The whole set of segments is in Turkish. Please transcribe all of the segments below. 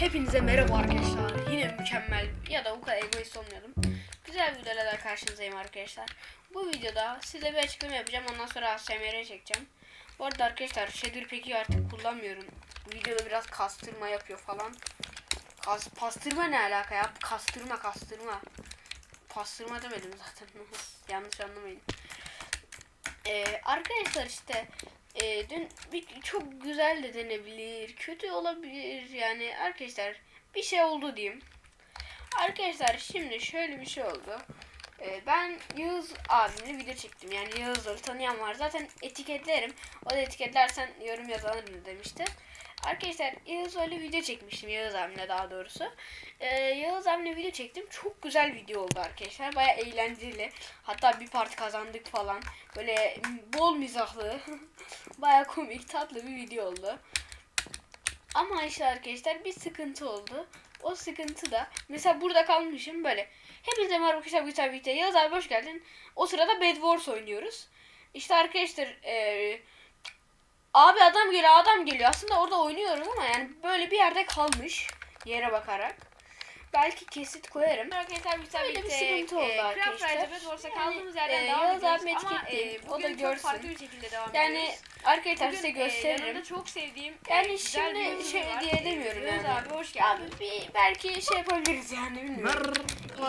Hepinize merhaba arkadaşlar. Yine mükemmel ya da bu kadar egoist olmayalım. Güzel bir videoyla daha karşınızdayım arkadaşlar. Bu videoda size bir açıklama yapacağım. Ondan sonra ASMR'e çekeceğim. Bu arada arkadaşlar Shader peki artık kullanmıyorum. Videoda biraz kastırma yapıyor falan. Kas, pastırma ne alaka ya? Kastırma kastırma. Pastırma demedim zaten. Yanlış anlamayın. Ee, arkadaşlar işte e, dün bir, çok güzel de denebilir, kötü olabilir yani arkadaşlar bir şey oldu diyeyim. Arkadaşlar şimdi şöyle bir şey oldu. Ee, ben Yağız abimle video çektim. Yani Yağız'ları tanıyan var. Zaten etiketlerim. O da etiketlersen yorum yazarım demişti. Arkadaşlar Yağız öyle video çekmiştim. Yağız abimle daha doğrusu. Ee, Yağız abimle video çektim. Çok güzel video oldu arkadaşlar. Baya eğlenceli. Hatta bir part kazandık falan. Böyle bol mizahlı. Baya komik tatlı bir video oldu. Ama işte arkadaşlar bir sıkıntı oldu. O sıkıntı da mesela burada kalmışım böyle. Hepinize merhaba arkadaşlar güzel birlikte. Yağız abi hoş geldin. O sırada Bed Wars oynuyoruz. İşte arkadaşlar eee abi adam geliyor adam geliyor. Aslında orada oynuyorum ama yani böyle bir yerde kalmış. Yere bakarak. Belki kesit koyarım. Arkadaşlar biz tabii Öyle bir sıkıntı oldu e, arkadaşlar. Ride'e Bed Wars'a Yani, kaldığımız yerden e, devam ediyoruz abi ama e, o da görsün. çok farklı bir şekilde devam Yani ediyoruz. arkadaşlar Bugün, size e, gösteririm. yanımda çok sevdiğim e, Yani şimdi şey var. diye demiyorum yani. abi hoş geldin. Abi bir belki şey yapabiliriz yani bilmiyorum.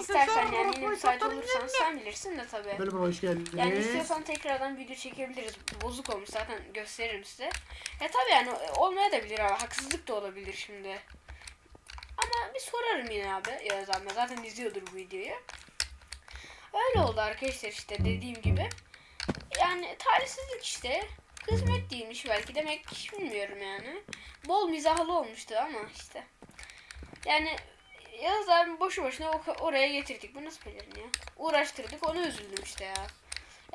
İstersen yani yine müsait olursan sen bilirsin de tabii. Merhaba hoş geldiniz. Yani istiyorsan tekrardan video çekebiliriz. Bozuk olmuş zaten gösteririm size. Ya tabii yani olmaya da bilir ama haksızlık da olabilir şimdi. Ama bir sorarım yine abi Yağız abi. Zaten izliyordur bu videoyu. Öyle oldu arkadaşlar işte dediğim gibi. Yani talihsizlik işte. Kısmet değilmiş belki demek bilmiyorum yani. Bol mizahlı olmuştu ama işte. Yani Yağız abi boşu boşuna oraya getirdik. Bu nasıl pelerin ya? Uğraştırdık onu üzüldüm işte ya.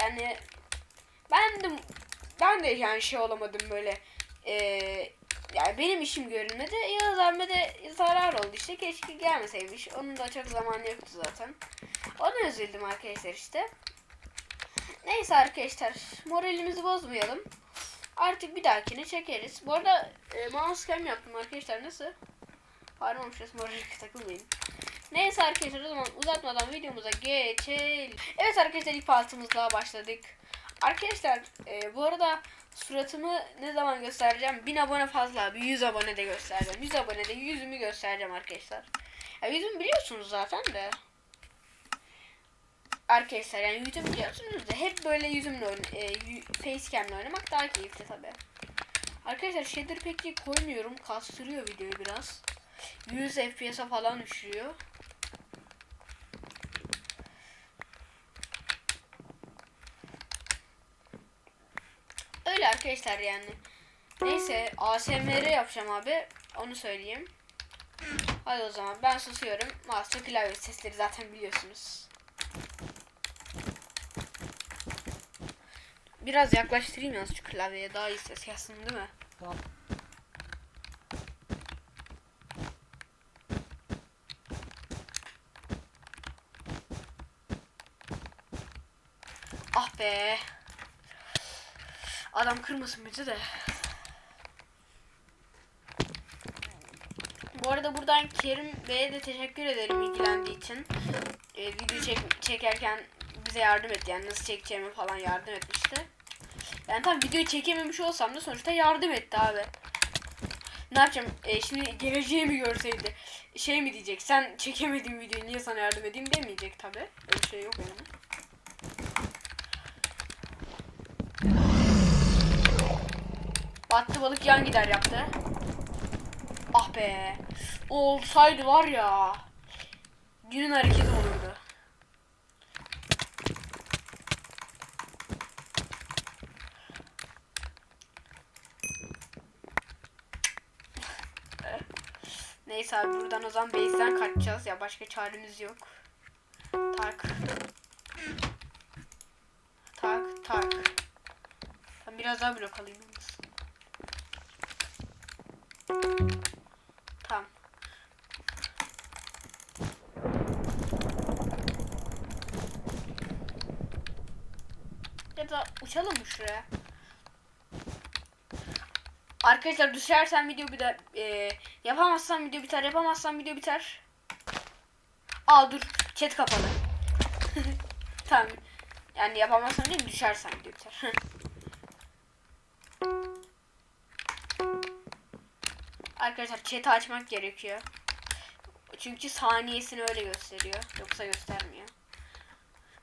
Yani ben de ben de yani şey olamadım böyle eee yani benim işim görülmedi. Yağız abime de zarar oldu işte. Keşke gelmeseymiş. Onun da çok zamanı yoktu zaten. Ona üzüldüm arkadaşlar işte. Neyse arkadaşlar moralimizi bozmayalım. Artık bir dahakini çekeriz. Bu arada e, mouse cam yaptım arkadaşlar nasıl? Parmamışız morali takılmayın. Neyse arkadaşlar o zaman uzatmadan videomuza geçelim. Evet arkadaşlar ilk partımızla başladık. Arkadaşlar e, bu arada suratımı ne zaman göstereceğim? 1000 abone fazla bir 100 abone de göstereceğim. 100 abone de yüzümü göstereceğim arkadaşlar. Ya yüzümü biliyorsunuz zaten de. Arkadaşlar yani yüzümü biliyorsunuz da hep böyle yüzümle e, facecam'le oynamak daha keyifli tabi. Arkadaşlar shader peki koymuyorum. Kastırıyor videoyu biraz. 100 FPS'e falan düşürüyor. Öyle arkadaşlar yani. Neyse ASMR yapacağım abi. Onu söyleyeyim. Hadi o zaman ben susuyorum. Mouse klavye sesleri zaten biliyorsunuz. Biraz yaklaştırayım yalnız şu klavyeye daha iyi ses gelsin değil mi? Ah be. Adam kırmasın bizi de. Bu arada buradan Kerim Bey'e de teşekkür ederim ilgilendiği için. Ee, video çek- çekerken bize yardım etti. Yani nasıl çekeceğimi falan yardım etmişti. Yani tam videoyu çekememiş olsam da sonuçta yardım etti abi. Ne yapacağım? Ee, şimdi geleceği mi görseydi? Şey mi diyecek? Sen çekemedin videoyu niye sana yardım edeyim demeyecek tabi. Öyle şey yok yani. Battı balık yan gider yaptı. Ah be. O olsaydı var ya. Günün hareketi olurdu. Neyse abi buradan o zaman base'den kaçacağız ya başka çaremiz yok. Tak. Tak tak. Ben biraz daha blok alayım. Tamam. Ya da uçalım mı şuraya? Arkadaşlar düşersen video biter. E, yapamazsam video biter. Yapamazsam video biter. Aa dur. Chat kapalı. tamam. Yani yapamazsam değil düşersen video biter. Arkadaşlar chat'i açmak gerekiyor. Çünkü saniyesini öyle gösteriyor. Yoksa göstermiyor.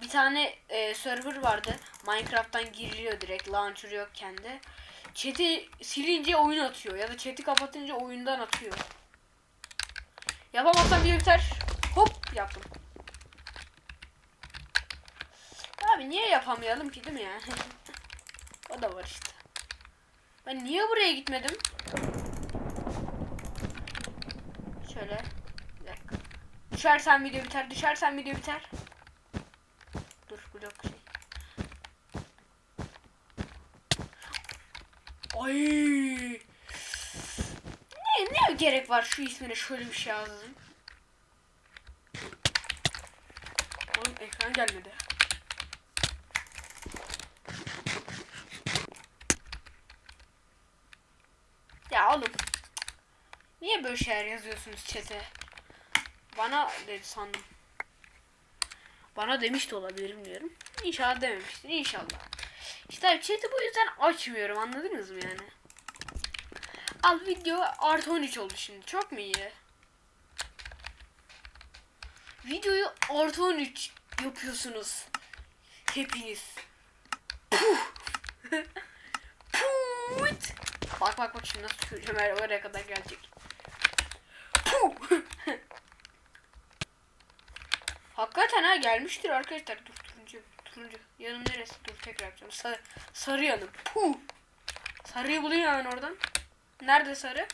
Bir tane e, server vardı. Minecraft'tan giriliyor direkt. Launcher yokken de. Chat'i silince oyun atıyor. Ya da chat'i kapatınca oyundan atıyor. Yapamazsam bir biter. Hop yaptım. Abi niye yapamayalım ki değil mi ya? o da var işte. Ben niye buraya gitmedim? Şöyle. Bir dakika. Düşersen video biter. Düşersen video biter. Dur blok şey. Ay. Ne ne gerek var şu ismine şöyle bir şey yazdım. Oğlum ekran gelmedi. Ya oğlum. Niye böyle şeyler yazıyorsunuz chat'e? Bana dedi sandım. Bana demiş de olabilir bilmiyorum. İnşallah dememiştir. İnşallah. İşte chat'i bu yüzden açmıyorum. Anladınız mı yani? Al video artı 13 oldu şimdi. Çok mu iyi? Videoyu artı 13 yapıyorsunuz. Hepiniz. Puh. Put. Bak bak bak şimdi nasıl tüküreceğim her oraya kadar gelecek. Hakikaten ha gelmiştir arkadaşlar. Dur turuncu. Turuncu. Yanım neresi? Dur tekrar yapacağım. Sarı, sarı yanım. Puh. Sarıyı bulayım hemen oradan. Nerede sarı?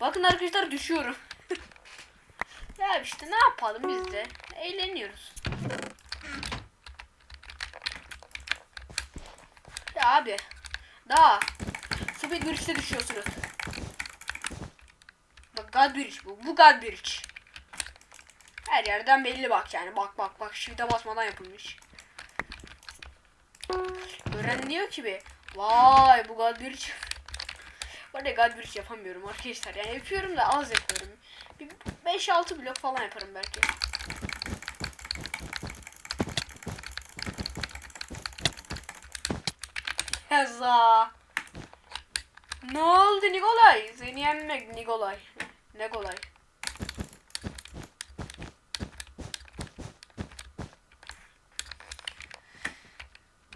Bakın arkadaşlar düşüyorum. ya işte ne yapalım biz de. Eğleniyoruz. Ya abi. Daha. Speed Bridge'de düşüyorsunuz. Bridge bu. Bu Bridge. Her yerden belli bak yani. Bak bak bak. Shift'e basmadan yapılmış. Gören diyor ki bir. Vay bu. Ben de God Bridge yapamıyorum arkadaşlar. Yani yapıyorum da az yapıyorum. Bir 5-6 blok falan yaparım belki. Heza. Ne oldu Nikolay? Seni yenmek Nikolay. Nikolay.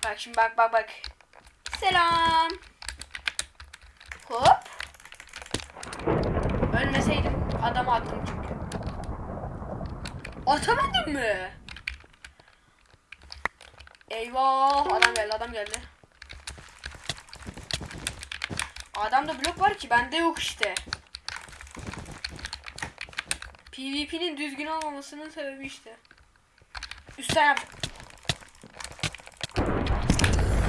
Bak şimdi bak bak bak. Selam. Hop. Ölmeseydim adamı attım çünkü. Atamadın mı? Eyvah adam geldi adam geldi. Adamda blok var ki bende yok işte. PvP'nin düzgün olmamasının sebebi işte. Üstten.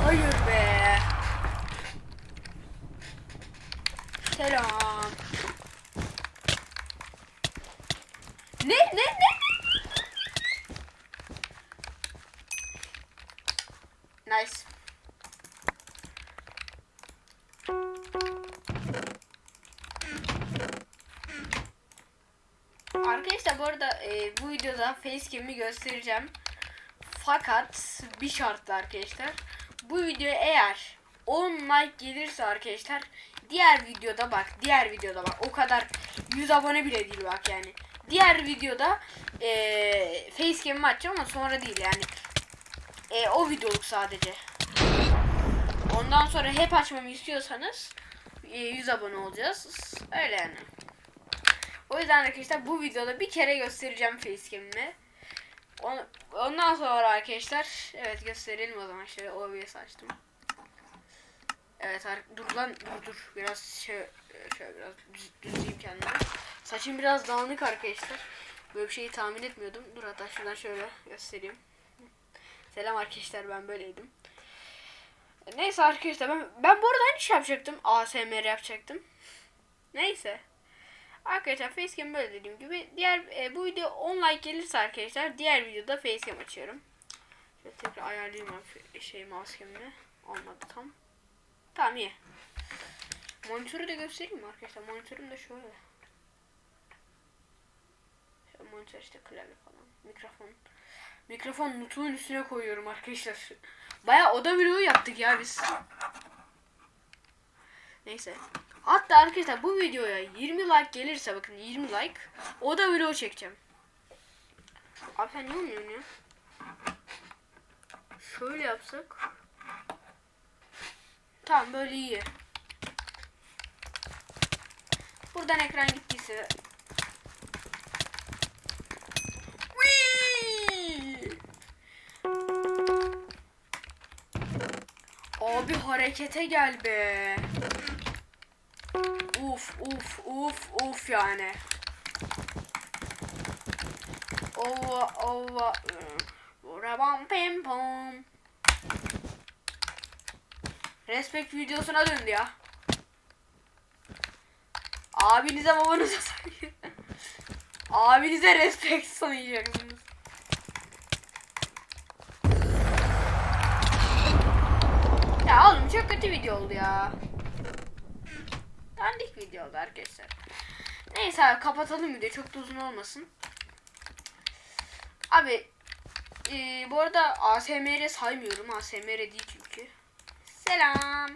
Hayır be. Selam. Ne ne ne? Nice. Arkadaşlar bu arada e, bu videoda facecam'i göstereceğim. Fakat bir şartla arkadaşlar. Bu video eğer 10 like gelirse arkadaşlar diğer videoda bak diğer videoda bak o kadar 100 abone bile değil bak yani. Diğer videoda e, facecam'imi açacağım ama sonra değil yani. E, o videoluk sadece. Ondan sonra hep açmamı istiyorsanız e, 100 abone olacağız. Öyle yani. O yüzden arkadaşlar bu videoda bir kere göstereceğim facecam'imi. On- Ondan sonra arkadaşlar evet gösterelim o zaman şöyle OBS açtım. Evet dur lan dur dur biraz şey şöyle biraz düz- düzleyeyim kendimi. Saçım biraz dağınık arkadaşlar. Böyle bir şeyi tahmin etmiyordum. Dur hatta şuradan şöyle göstereyim. Selam arkadaşlar ben böyleydim. Neyse arkadaşlar ben ben bu arada aynı şey yapacaktım. ASMR yapacaktım. Neyse. Arkadaşlar facecam böyle dediğim gibi. Diğer e, bu video 10 like gelirse arkadaşlar diğer videoda facecam açıyorum. Şöyle tekrar ayarlayayım abi şey cam'ini. Olmadı tam. Tamam iyi. Monitörü de göstereyim mi arkadaşlar? Monitörüm de şöyle. Şöyle monitör işte klavye falan. Mikrofon. Mikrofon notumun üstüne koyuyorum arkadaşlar. Baya oda vlogu yaptık ya biz. Neyse. Hatta arkadaşlar bu videoya 20 like gelirse bakın 20 like oda vlogu çekeceğim. Abi sen ne oynuyorsun ya? Şöyle yapsak. Tamam böyle iyi. Buradan ekran gittiyse. Whee! Abi harekete gel be. Uf uf uf uf yani. Ova ova. Rabam pim pom. Respect videosuna döndü ya. Abinize babanıza saygı. Abinize respect sanacaksınız. Ya oğlum çok kötü video oldu ya. Dandik video oldu arkadaşlar. Neyse abi kapatalım videoyu çok da uzun olmasın. Abi e, bu arada ASMR saymıyorum. ASMR değil çünkü. Selam.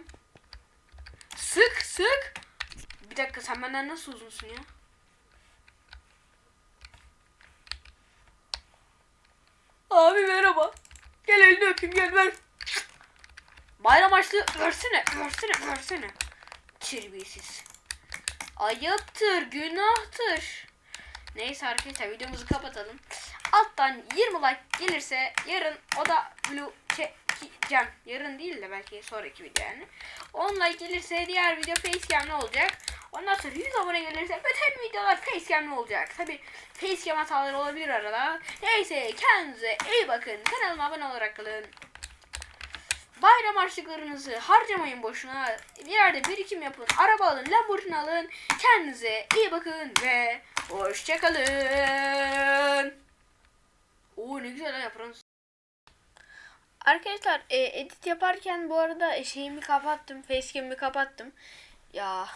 Sık sık. Bir dakika sen benden nasıl uzunsun ya? Abi merhaba. Gel elini öpeyim gel ver. Bayram açlığı versene versene versene. Terbiyesiz. Ayıptır günahtır. Neyse arkadaşlar videomuzu kapatalım. Alttan 20 like gelirse yarın o da blue çekeceğim. Yarın değil de belki sonraki video yani. 10 like gelirse diğer video facecam'li olacak. Ondan sonra 100 abone gelirse bütün videolar facecam'li olacak. Tabi facecam hataları olabilir arada. Neyse kendinize iyi bakın. Kanalıma abone olarak kalın. Bayram harçlıklarınızı harcamayın boşuna. Bir yerde birikim yapın. Araba alın, Lamborghini alın. Kendinize iyi bakın ve hoşçakalın. Oo ne güzel yaprağınız. Arkadaşlar e, edit yaparken bu arada e, şeyimi kapattım. Facecam'imi kapattım. Ya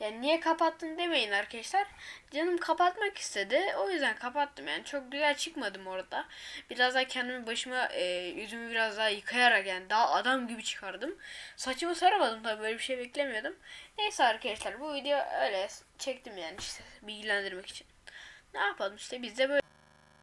yani niye kapattın demeyin arkadaşlar. Canım kapatmak istedi. O yüzden kapattım yani. Çok güzel çıkmadım orada. Biraz daha kendimi başıma e, yüzümü biraz daha yıkayarak yani daha adam gibi çıkardım. Saçımı saramadım tabii böyle bir şey beklemiyordum. Neyse arkadaşlar bu video öyle çektim yani işte bilgilendirmek için. Ne yapalım işte biz de böyle